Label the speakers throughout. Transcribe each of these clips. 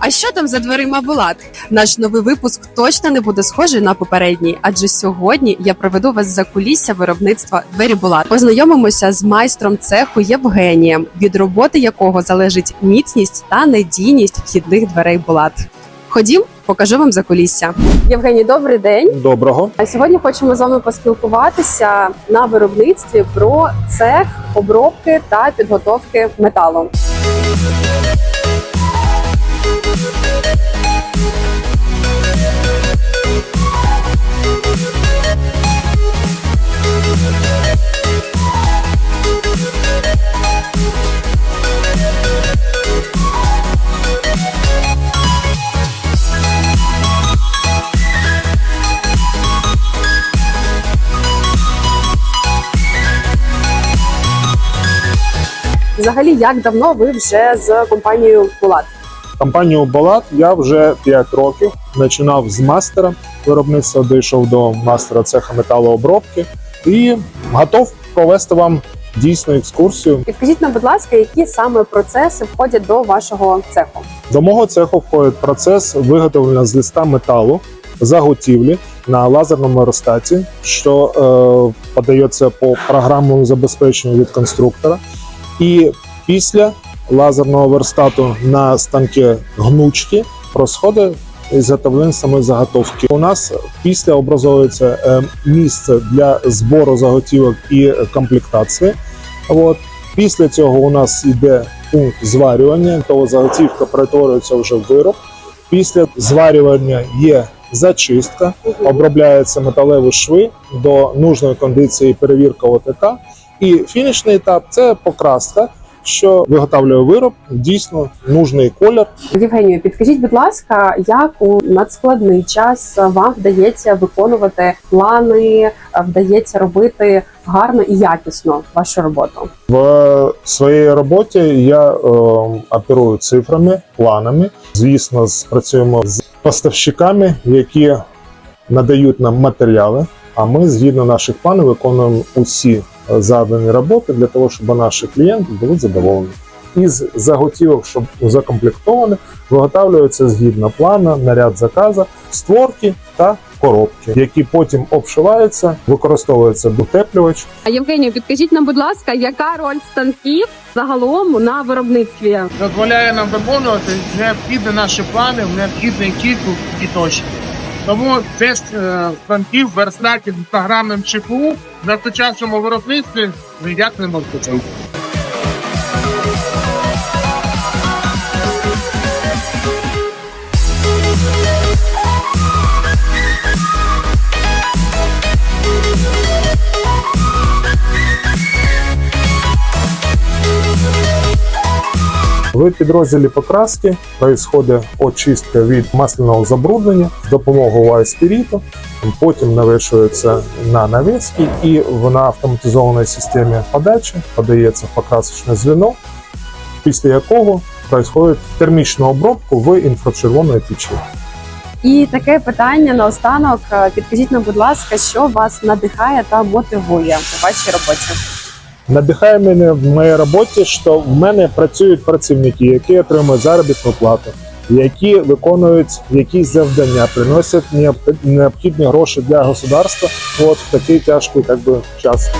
Speaker 1: А що там за дверима Булат? Наш новий випуск точно не буде схожий на попередній, адже сьогодні я проведу вас за кулісся виробництва двері Булат. Познайомимося з майстром цеху Євгенієм, від роботи якого залежить міцність та надійність вхідних дверей Булат. Ходім, покажу вам за кулісся. Євгеній, добрий день.
Speaker 2: Доброго.
Speaker 1: А Сьогодні хочемо з вами поспілкуватися на виробництві про цех обробки та підготовки металу. Взагалі, як давно ви вже з компанією Булат?
Speaker 2: Компанію Балат я вже 5 років починав з мастера виробництва, дійшов до мастера цеха металообробки і готов провести вам дійсну екскурсію.
Speaker 1: Підкажіть нам, будь ласка, які саме процеси входять до вашого цеху?
Speaker 2: До мого цеху входить процес виготовлення з листа металу заготівлі на лазерному аеростаті, що е, подається по програмному забезпеченню від конструктора. І після лазерного верстату на станки гнучки розходить ізготовлення самої заготовки. У нас після образовується е, місце для збору заготівок і комплектації. От. Після цього у нас йде пункт зварювання, то заготівка перетворюється вже в вироб. Після зварювання є зачистка, обробляються металеві шви до нужної кондиції перевірка ОТК. І фінішний етап це покраска, що виготовлює вироб дійсно нужний колір.
Speaker 1: Євгенію, підкажіть, будь ласка, як у надскладний час вам вдається виконувати плани, вдається робити гарно і якісно вашу роботу?
Speaker 2: В своїй роботі я е, оперую цифрами, планами. Звісно, працюємо з поставщиками, які надають нам матеріали. А ми згідно наших планів виконуємо усі задані роботи для того, щоб наші клієнти були задоволені. Із заготівок, щоб закомплектовані, виготовлюються згідно плану, наряд заказу, створки та коробки, які потім обшиваються, використовується утеплювач,
Speaker 1: А Євгенію, підкажіть нам, будь ласка, яка роль станків загалом на виробництві?
Speaker 3: дозволяє нам виконувати необхідні наші плани в необхідний кількість і точно. Тому десь е, станків верстатів з програмним ЧПУ на сучасному виробництві ніяк не може
Speaker 2: В підрозділі покраски происходить очистка від масляного забруднення з допомогою аспіріту. Потім навішується на навіски і на автоматизованій системі подачі подається покрасочне звіно, після якого происходить термічну обробку в інфрачервоної печі.
Speaker 1: І таке питання наостанок. Підкажіть нам, будь ласка, що вас надихає та мотивує у вашій роботі?
Speaker 2: Надихає мене в моїй роботі, що в мене працюють працівники, які отримують заробітну плату, які виконують якісь завдання, приносять необ- необхідні гроші для государства. От в такий тяжкий как би, час.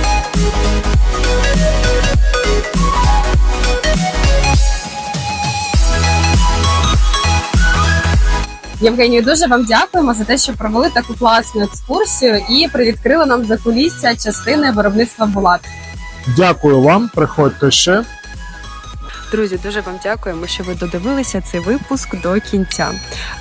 Speaker 1: Євгенію, дуже вам дякуємо за те, що провели таку класну екскурсію і привідкрили нам за кулісся частини виробництва Булат.
Speaker 2: Дякую вам. Приходьте ще.
Speaker 1: Друзі, дуже вам дякуємо, що ви додивилися цей випуск до кінця.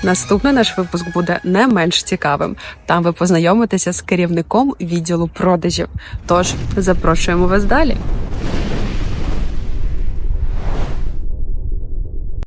Speaker 1: Наступний наш випуск буде не менш цікавим. Там ви познайомитеся з керівником відділу продажів. Тож запрошуємо вас далі.